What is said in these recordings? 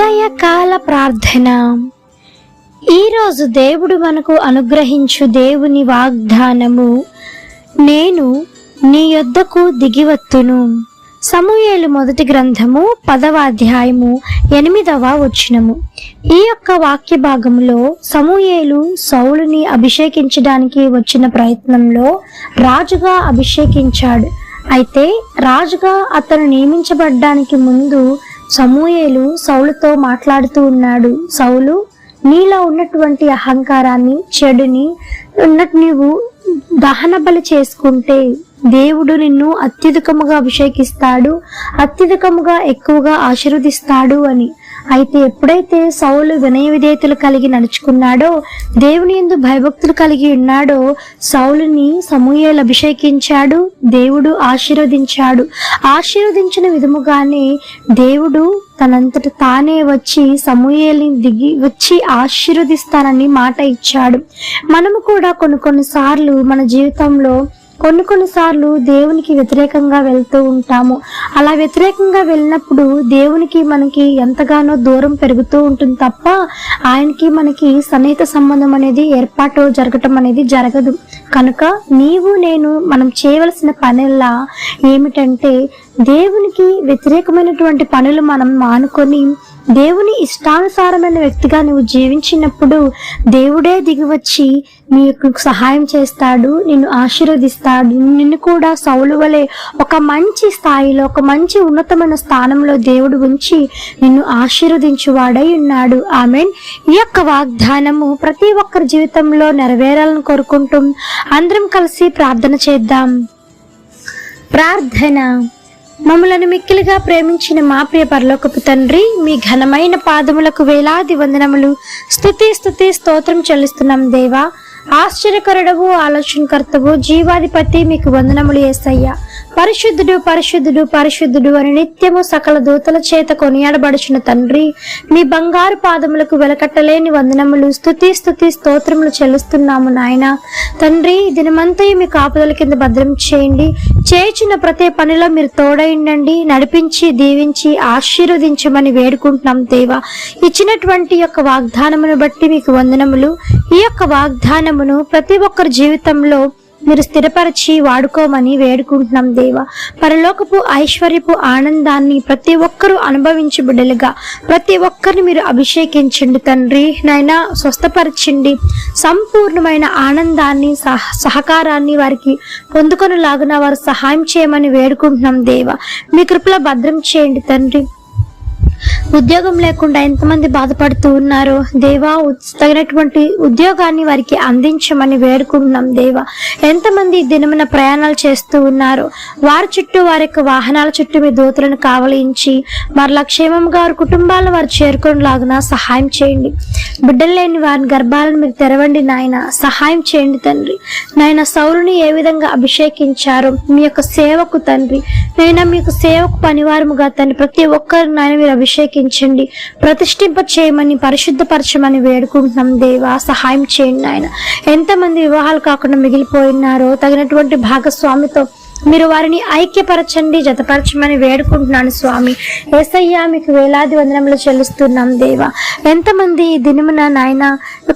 ఉదయకాల ప్రార్థన. ఈరోజు దేవుడు మనకు అనుగ్రహించు దేవుని వాగ్దానము నేను నీ యొద్దకు దిగివత్తును. సమూయేలు మొదటి గ్రంథము పదవ అధ్యాయము ఎనిమిదవ వచ్చినము ఈ యొక్క వాక్య భాగంలో సమూయేలు సౌలుని అభిషేకించడానికి వచ్చిన ప్రయత్నంలో రాజుగా అభిషేకించాడు. అయితే రాజుగా అతను నియమించబడ్డానికి ముందు సమూయేలు సౌలుతో మాట్లాడుతూ ఉన్నాడు. సౌలు నీలో ఉన్నటువంటి అహంకారాన్ని చెడుని ఉన్నట్టు నీవు దహన బలి చేసుకుంటే దేవుడు నిన్ను అత్యధికముగా అభిషేకిస్తాడు అత్యధికముగా ఎక్కువగా ఆశీర్వదిస్తాడు అని. అయితే ఎప్పుడైతే సౌలు వినయ విధేయతలు కలిగి నడుచుకున్నాడో దేవుని ఎందు భయభక్తులు కలిగి ఉన్నాడో సౌలుని సమూహలు అభిషేకించాడు దేవుడు ఆశీర్వదించాడు. ఆశీర్వదించిన విధముగానే దేవుడు తనంతట తానే వచ్చి సమూహల్ని దిగి వచ్చి ఆశీర్వదిస్తానని మాట ఇచ్చాడు. మనము కూడా కొన్ని కొన్నిసార్లు మన జీవితంలో కొన్ని కొన్నిసార్లు దేవునికి వ్యతిరేకంగా వెళ్తూ ఉంటాము. అలా వ్యతిరేకంగా వెళ్ళినప్పుడు దేవునికి మనకి ఎంతగానో దూరం పెరుగుతూ ఉంటుంది తప్ప ఆయనకి మనకి సన్నిహిత సంబంధం అనేది ఏర్పాటు జరగటం అనేది జరగదు. కనుక నీవు నేను మనం చేయవలసిన పనిలా ఏమిటంటే దేవునికి వ్యతిరేకమైనటువంటి పనులు మనం మానుకొని దేవుని ఇష్టానుసారమైన వ్యక్తిగా నువ్వు జీవించినప్పుడు దేవుడే దిగివచ్చి నీకు సహాయం చేస్తాడు నిన్ను ఆశీర్వదిస్తాడు. నిన్ను కూడా సౌలు వలె ఒక మంచి స్థాయిలో ఒక మంచి ఉన్నతమైన స్థానంలో దేవుడు ఉంచి నిన్ను ఆశీర్వదించువాడై ఉన్నాడు. ఆమె ఈ యొక్క వాగ్దానము ప్రతి ఒక్కరి జీవితంలో నెరవేరాలని కోరుకుంటూ అందరం కలిసి ప్రార్థన చేద్దాం. ప్రార్థన. మమ్మలను మిక్కిలిగా ప్రేమించిన మా ప్రియ పరలోకపు తండ్రి మీ ఘనమైన పాదములకు వేలాది వందనములు. స్థుతి స్థుతి స్తోత్రం చెల్లిస్తున్నాం దేవా. ఆశ్చర్యకరుడవు ఆలోచనకర్తవు జీవాధిపతి మీకు వందనములు ఏసయ్యా. పరిశుద్ధుడు పరిశుద్ధుడు పరిశుద్ధుడు అని నిత్యము సకల దూతల చేత కొనియాడబడుచున్న తండ్రి మీ బంగారు పాదములకు వెలకట్టలేని వందనములు స్థుతి స్థుతి స్తోత్రములు చెల్లిస్తున్నాము నాయన. తండ్రి దినమంతయు మీ కాపుదల కింద భద్రం చేయండి. చేయుచున్న ప్రతి పనిలో మీరు తోడైండండి నడిపించి దీవించి ఆశీర్వదించమని వేడుకుంటున్నాం దేవా. ఇచ్చినటువంటి యొక్క వాగ్దానమును బట్టి మీకు వందనములు. ఈ యొక్క వాగ్దానం జ్ఞానమును ప్రతి ఒక్కరి జీవితంలో మీరు స్థిరపరిచి వాడుకోమని వేడుకుంటున్నాం దేవా. పరలోకపు ఐశ్వర్యపు ఆనందాన్ని ప్రతి ఒక్కరూ అనుభవించి బిడ్డలుగా ప్రతి ఒక్కరిని మీరు అభిషేకించండి తండ్రి. నైనా స్వస్థపరచండి. సంపూర్ణమైన ఆనందాన్ని సహ సహకారాన్ని వారికి పొందుకొనిలాగున వారు సహాయం చేయమని వేడుకుంటున్నాం దేవా. మీ కృపలో భద్రం చేయండి తండ్రి. ఉద్యోగం లేకుండా ఎంతమంది బాధపడుతూ ఉన్నారో దేవా ఉత్- తగినటువంటి ఉద్యోగాన్ని వారికి అందించమని వేడుకుంటున్నాం దేవా. ఎంతమంది దినమున ప్రయాణాలు చేస్తూ ఉన్నారో వారి చుట్టూ వారి యొక్క వాహనాల చుట్టూ మీ దూతలను కావలించి మరలా క్షేమంగా వారి కుటుంబాలను వారు చేరుకునేలాగున సహాయం చేయండి. బిడ్డలు లేని వారి గర్భాలను మీరు తెరవండి నాయన సహాయం చేయండి తండ్రి. నాయన సౌరుని ఏ విధంగా అభిషేకించారో మీ యొక్క సేవకు తండ్రి. నైనా మీకు సేవకు పనివారముగా తండ్రి. ప్రతి ఒక్కరు నాయన మీరు అభిషేకించండి. ప్రతిష్ఠింప చేయమని పరిశుద్ధపరచమని వేడుకుంటున్నాం దేవా. సహాయం చేయండి ఆయన ఎంతమంది వివాహాలు కాకుండా మిగిలిపోయినారో తగినటువంటి భాగస్వామితో మీరు వారిని ఐక్యపరచండి జతపరచమని వేడుకుంటున్నాను స్వామి. ఏసయ్యా మీకు వేలాది వందనములు చెల్లిస్తున్నాం దేవా. ఎంతమంది ఈ దినమున నాయన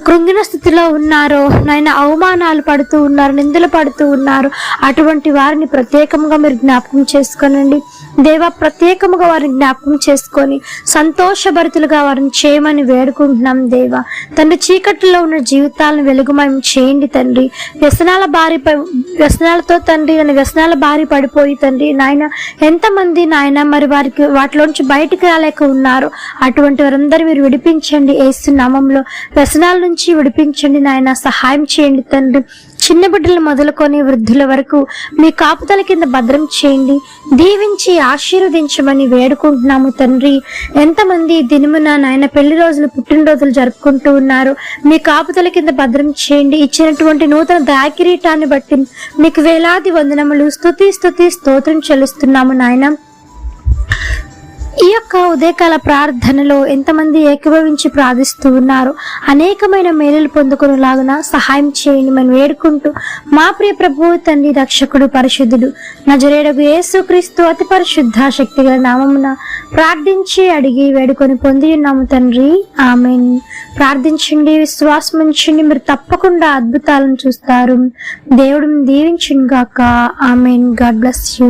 కృంగిన స్థితిలో ఉన్నారో నాయన అవమానాలు పడుతూ ఉన్నారు నిందలు పడుతూ ఉన్నారు అటువంటి వారిని ప్రత్యేకంగా మీరు జ్ఞాపకం చేసుకోనండి. దేవా ప్రత్యేకముగా వారిని జ్ఞాపకం చేసుకొని సంతోషభరితులుగా వారిని చేయమని వేడుకుంటున్నాం దేవా. తండ్రి చీకట్లో ఉన్న జీవితాలను వెలుగుమయం చేయండి తండ్రి. వ్యసనాల బారి వ్యసనాలతో తండ్రి అని వ్యసనాల బారి పడిపోయి తండ్రి నాయన ఎంతమంది నాయన మరి వారికి వాటిలోంచి బయటికి రాలేక ఉన్నారు అటువంటి వారందరూ మీరు విడిపించండి. ఏసు నామంలో వ్యసనాల నుంచి విడిపించండి నాయన సహాయం చేయండి తండ్రి. చిన్న బిడ్డలు మొదలుకొని వృద్ధుల వరకు మీ కాపుదల కింద భద్రం చేయండి. దీవించి ఆశీర్వదించమని వేడుకుంటున్నాము తండ్రి. ఎంతమంది దినమున నాయన పెళ్ళి రోజులు పుట్టినరోజులు జరుపుకుంటూ ఉన్నారు మీ కాపుదల కింద భద్రం చేయండి. ఇచ్చినటువంటి నూతన దాకిరీటాన్ని బట్టి మీకు వేలాది వందనములు. స్థుతి స్థుతి స్తోత్రం చెల్లిస్తున్నాము నాయన. ఈ యొక్క ఉదయకాల ప్రార్థనలో ఎంతమంది ఏకీభవించి ప్రార్థిస్తూ ఉన్నారు అనేకమైన మేలులు పొందుకునేలాగున సహాయం చేయండి మనం వేడుకుంటూ మా ప్రియ ప్రభు తండ్రి రక్షకుడు పరిశుద్ధుడు నజరేడకు యేసుక్రీస్తు అతి పరిశుద్ధ శక్తిగల నామమున ప్రార్థించి అడిగి వేడుకొని పొంది ఉన్నాము తండ్రి. ఆమెన్. ప్రార్థించండి విశ్వాసం ఉంచండి మీరు తప్పకుండా అద్భుతాలను చూస్తారు. దేవుడిని దీవించుగాక ఆమెన్. God bless you.